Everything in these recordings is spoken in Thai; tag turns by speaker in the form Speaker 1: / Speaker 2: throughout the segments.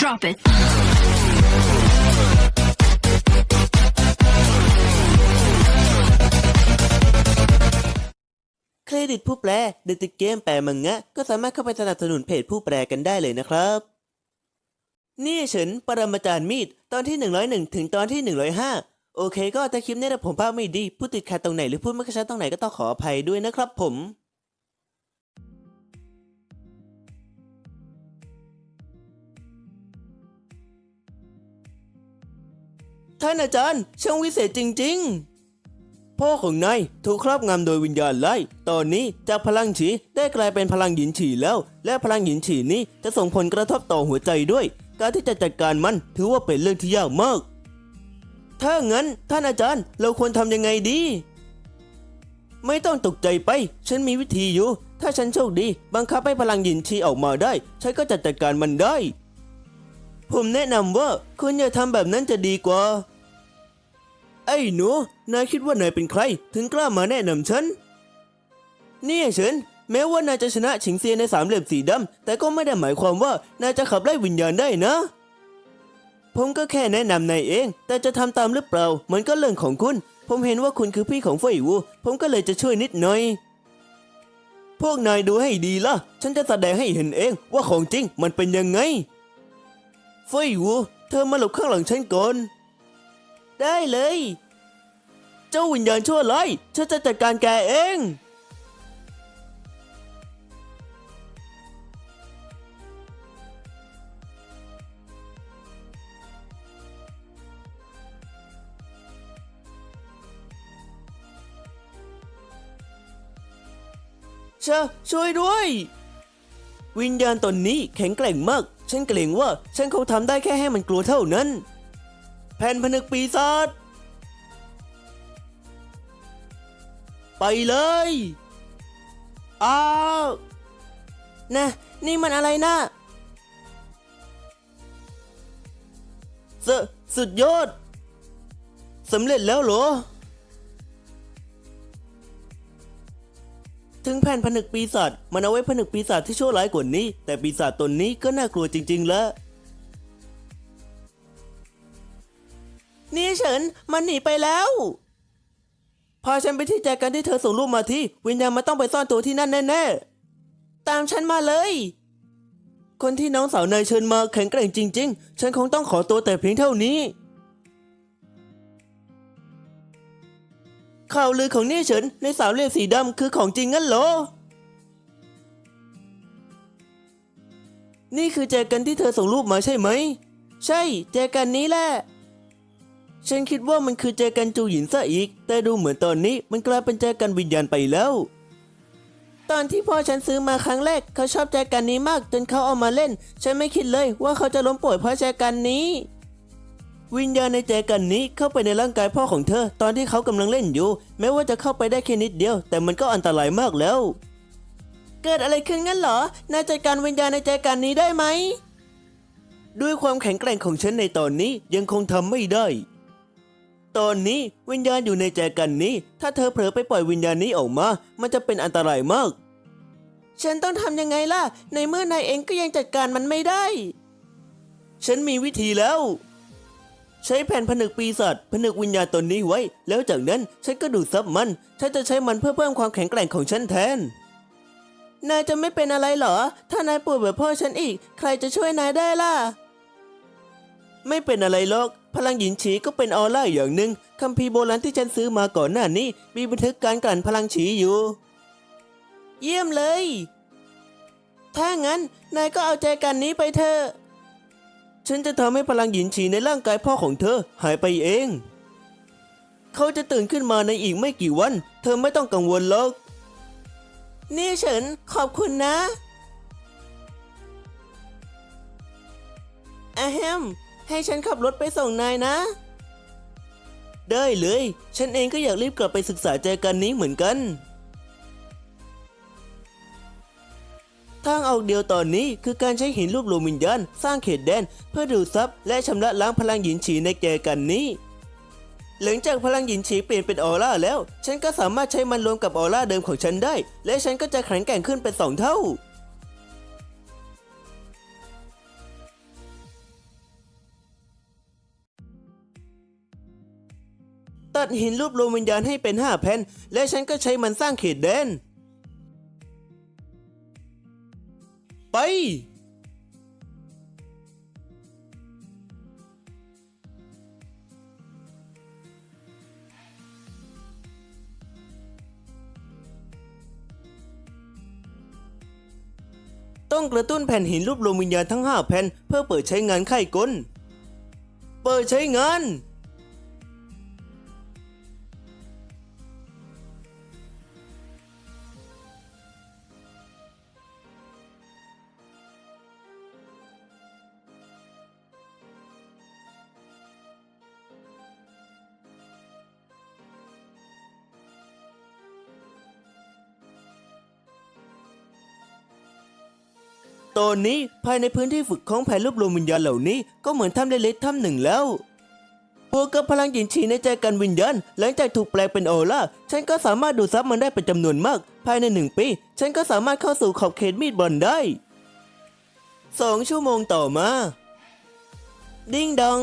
Speaker 1: Drop it.
Speaker 2: เครดิตผู้แปลเดติเกมแปลมังงะ ก็สามารถเข้าไปสนับสนุนเพจผู้แปลกันได้เลยนะครับ นี่เฉินปรมาจารย์มีด ตอนที่ 101 ถึงตอนที่ 105 โอเค ก็ถ้าคลิปนี้นะผมภาพไม่ดี พูดติดขัดตรงไหนหรือพูดไม่กระชับตรงไหนก็ต้องขออภัยด้วยนะครับผม ท่านอาจารย์ ช่างวิเศษจริง ๆ พ่อของนายถูกครอบงำโดยวิญญาณไล่ ตอนนี้จากพลังฉีได้กลายเป็นพลังหยินฉีแล้ว และพลังหยินฉีนี้จะส่งผลกระทบต่อหัวใจด้วย การที่จะจัดการมันถือว่าเป็นเรื่องที่ยากมาก ถ้างั้นท่านอาจารย์เราควรทำยังไงดี ไม่ต้องตกใจไป ฉันมีวิธีอยู่ ถ้าฉันโชคดี บังคับให้พลังหยินชีออกมาได้ ฉันก็จะจัดการมันได้ผมแนะนำว่าคุณอย่าทำแบบนั้นจะดีกว่า ไอ้หนู นายคิดว่านายเป็นใคร ถึงกล้ามาแนะนำฉันเนี่ยเฉินแม้ว่านายจะชนะฉิงเซียในสามเหลี่ยมสีดำ แต่ก็ไม่ได้หมายความว่านายจะขับไล่วิญญาณได้นะ ผมก็แค่แนะนำนายเอง แต่จะทำตามหรือเปล่า มันก็เรื่องของคุณ ผมเห็นว่าคุณคือพี่ของเฟยวู ผมก็เลยจะช่วยนิดหน่อย พวกนายดูให้ดีล่ะ ฉันจะแสดงให้เห็นเองว่าของจริงมันเป็นยังไง เฟยวู เธอมาหลบข้างหลังฉันก่อน ได้เลย เจ้าวิญญาณชั่วร้ายฉันจะจัดการแกเองเชช่วยด้วย วิญญาณตนนี้แข็งแกร่งมาก ฉันเกรงว่าฉันคงทำได้แค่ให้มันกลัวเท่านั้น แผ่นผนึกปีศาจไปเลยอ้าวนะ นี่มันอะไรนะสสุดยอดสำเร็จแล้วเหรอ ถึงแผ่นผนึกปีศาจมันเอาไว้ผนึกปีศาจที่ชั่วร้ายกว่านี้ แต่ปีศาจตนนี้ก็น่ากลัวจริง ๆ แล้ว นี่เฉินมันหนีไปแล้ว พาฉันไปที่แจกันที่เธอส่งรูปมาที่ วิญญาณมันต้องไปซ่อนตัวที่นั่นแน่ๆ ตามฉันมาเลย คนที่น้องสาวนายเชิญมาแข็งแกร่งจริง ๆ ฉันคงต้องขอตัวแต่เพียงเท่านี้ ข่าวลือของนี่เฉินในสาวเลือดสีดำคือของจริงงั้นเหรอนี่คือแจกันที่เธอส่งรูปมาใช่ไหม ใช่ แจกันนี้แหละ ฉันคิดว่ามันคือแจกันจูหยินซะอีก แต่ดูเหมือนตอนนี้มันกลายเป็นแจกันวิญญาณไปแล้ว ตอนที่พ่อฉันซื้อมาครั้งแรก เขาชอบแจกันนี้มากจนเขาเอามาเล่น ฉันไม่คิดเลยว่าเขาจะล้มป่วยเพราะแจกันนี้ วิญญาณในแจกันนี้เข้าไปในร่างกายพ่อของเธอ ตอนที่เขากำลังเล่นอยู่ แม้ว่าจะเข้าไปได้แค่นิดเดียว แต่มันก็อันตรายมากแล้ว เกิดอะไรขึ้นงั้นเหรอนายจัดการวิญญาณในแจกันนี้ได้ไหมด้วยความแข็งแกร่งของฉันในตอนนี้ยังคงทำไม่ได้ ตอนนี้ วิญญาณอยู่ในแจกันนี้ ถ้าเธอเผลอไปปล่อยวิญญาณนี้ออกมา มันจะเป็นอันตรายมาก ฉันต้องทำยังไงล่ะ ในเมื่อนายเองก็ยังจัดการมันไม่ได้ ฉันมีวิธีแล้ว ใช้แผ่นผนึกปีศาจผนึกวิญญาณตนนี้ไว้ แล้วจากนั้นฉันก็ดูดซับมัน ฉันจะใช้มันเพื่อเพิ่มความแข็งแกร่งของฉันแทน นายจะไม่เป็นอะไรเหรอ ถ้านายป่วยแบบพ่อฉันอีก ใครจะช่วยนายได้ล่ะ ไม่เป็นอะไรหรอก พลังหยินฉีก็เป็นออร่าอย่างหนึ่งคัมภีร์โบราณที่ฉันซื้อมาก่อนหน้านี้ มีบันทึกการกลั่นพลังฉีอยู่ เยี่ยมเลย ถ้างั้นนายก็เอาใจกันนี้ไปเถอะฉันจะทำให้พลังหยินฉีในร่างกายพ่อของเธอหายไปเอง เขาจะตื่นขึ้นมาในอีกไม่กี่วัน เธอไม่ต้องกังวลหรอกนี่เฉินขอบคุณนะอะแฮม ให้ฉันขับรถไปส่งนายนะ ได้เลย ฉันเองก็อยากรีบกลับไปศึกษาใจกันนี้เหมือนกัน ทางออกเดียวตอนนี้คือการใช้หินรูปรวมวิญญาณสร้างเขตแดน เพื่อดูดซับและชำระล้างพลังหยินฉีในแจกันนี้ หลังจากพลังหยินฉีเปลี่ยนเป็นออร่าแล้ว ฉันก็สามารถใช้มันรวมกับออร่าเดิมของฉันได้ และฉันก็จะแข็งแกร่งขึ้นเป็นสองเท่า ตัดหินรูปรวมวิญญาณให้เป็นห้าแผ่น และฉันก็ใช้มันสร้างเขตแดน ไป ต้องกระตุ้นแผ่นหินรูปรวมวิญญาณทั้ง 5 แผ่น เพื่อเปิดใช้งานไข้กล เปิดใช้งาน ตอนนี้ภายในพื้นที่ฝึกของแผนรวบรวมวิญญาณเหล่านี้ก็เหมือนถ้ำเล็กๆถ้ำหนึ่งแล้วบวกกับพลังหยินฉีในใจกันวิญญาณหลังจากถูกแปลงเป็นออร่าฉันก็สามารถดูดซับมันได้เป็นจำนวนมาก ภายในหนึ่งปี ฉันก็สามารถเข้าสู่ขอบเขตมีดบอลได้สองชั่วโมงต่อมา ดิ้งดอง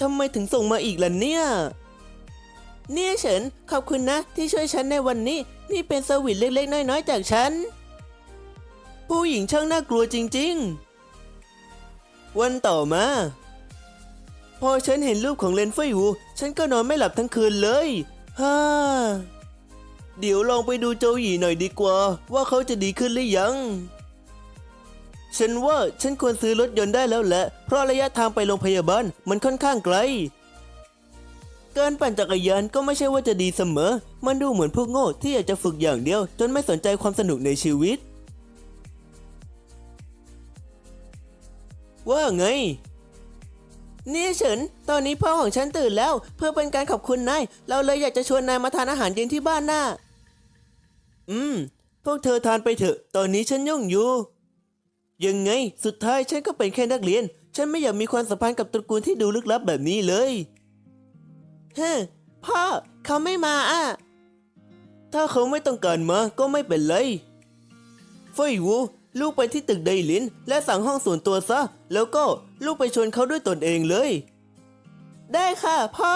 Speaker 2: ทำไมถึงส่งมาอีกล่ะเนี่ย เนี่ยเฉินขอบคุณนะที่ช่วยฉันในวันนี้ นี่เป็นสวิตเล็กๆ น้อยๆจากฉัน ผู้หญิงช่างน่ากลัวจริงๆ วันต่อมา พอฉันเห็นรูปของเลนเฟยวูฉันก็นอนไม่หลับทั้งคืนเลยฮ่าเดี๋ยวลองไปดูโจหยีหน่อยดีกว่า ว่าเขาจะดีขึ้นหรือยัง ฉันว่าฉันควรซื้อรถยนต์ได้แล้วแหละ เพราะระยะทางไปโรงพยาบาลมันค่อนข้างไกล การปั่นจักรยานก็ไม่ใช่ว่าจะดีเสมอ มันดูเหมือนพวกโง่ที่อยากจะฝึกอย่างเดียว จนไม่สนใจความสนุกในชีวิต ว่าไง นี่เฉิน ตอนนี้พ่อของฉันตื่นแล้ว เพื่อเป็นการขอบคุณนาย เราเลยอยากจะชวนนายมาทานอาหารเย็นที่บ้านน่ะ อืม พวกเธอทานไปเถอะ ตอนนี้ฉันยุ่งอยู่ ยังไง สุดท้ายฉันก็เป็นแค่นักเรียน ฉันไม่อยากมีความสัมพันธ์กับตระกูลที่ดูลึกลับแบบนี้เลย เฮ้พ่อเขาไม่มาอะ ถ้าเขาไม่ต้องการมาก็ไม่เป็นไรเฟยวูลูกไปที่ตึกไดลิน และสั่งห้องส่วนตัวซะ แล้วก็ลูกไปชวนเขาด้วยตนเองเลย ได้ค่ะ พ่อ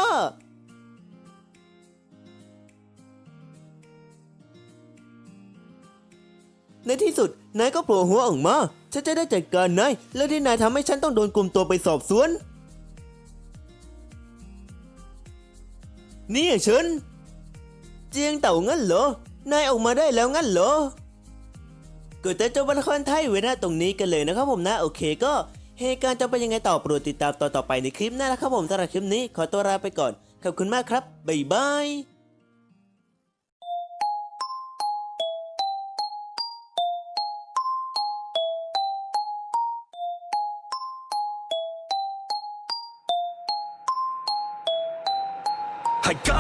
Speaker 2: ในที่สุด นายก็โผล่หัวออกมา ฉันจะได้จัดการนายแล้วที่นายทำให้ฉันต้องโดนกลุ่มตัวไปสอบสวน นี่ฉันเจียงเต่างั้นเหรอนายออกมาได้แล้วงั้นเหรอก็จะจบวันละครไทยไว้หน้าตรงนี้กันเลยนะครับผมนะโอเคก็เหตุการณ์จะเป็นยังไงต่อโปรดติดตามต่อต่อไปในคลิปหน้านะครับผมสำหรับคลิปนี้ขอตัวลาไปก่อนขอบคุณมากครับบ๊ายบาย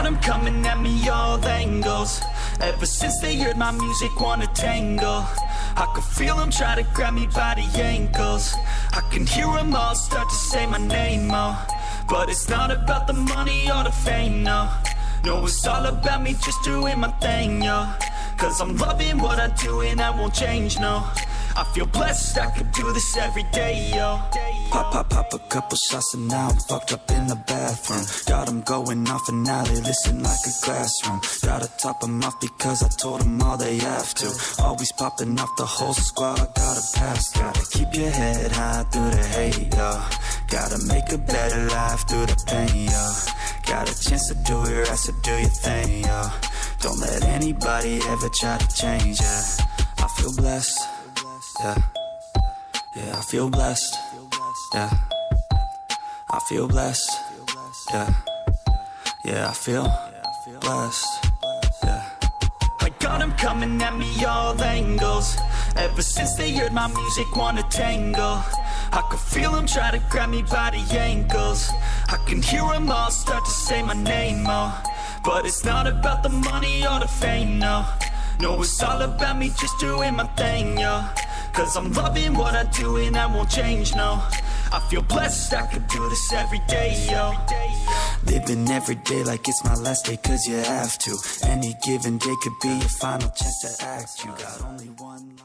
Speaker 1: got 'em coming at me all angles. Ever since they heard my music, wanna tangle. I can feel 'em try to grab me by the ankles. I can hear 'em all start to say my name, oh. But it's not about the money or the fame, no. No, it's all about me just doing my thing, yo. Cause I'm loving what I do and I won't change, no. I feel blessed, I could do this every day, yo.
Speaker 3: Pop, pop, pop a couple shots and now I'm fucked up in the bathroom. Got 'em going off and now they listen like a classroom. Gotta top 'em off because I told 'em all they have to. Always popping off the whole squad, I gotta pass. Gotta keep your head high through the hate, yeah. Gotta make a better life through the pain, yeah. Got a chance to do it right, so do your thing, yeah. Don't let anybody ever try to change, ya. I feel blessed, yeah. Yeah, I feel blessed. Yeah. I feel blessed. Yeah. Yeah, I feel blessed. Yeah.
Speaker 1: I got 'em coming at me all angles. Ever since they heard my music, wanna tangle. I could feel 'em try to grab me by the ankles. I can hear hear 'em all start to say my name, oh. But it's not about the money or the fame, no. No, it's all about me just doing my thing, yo. Cause I'm loving what I do and I won't change, no. I feel blessed, I could do this every day, yo.
Speaker 3: Living every day like it's my last day, cause you have to. Any given day could be your final chance to act. You got only one life.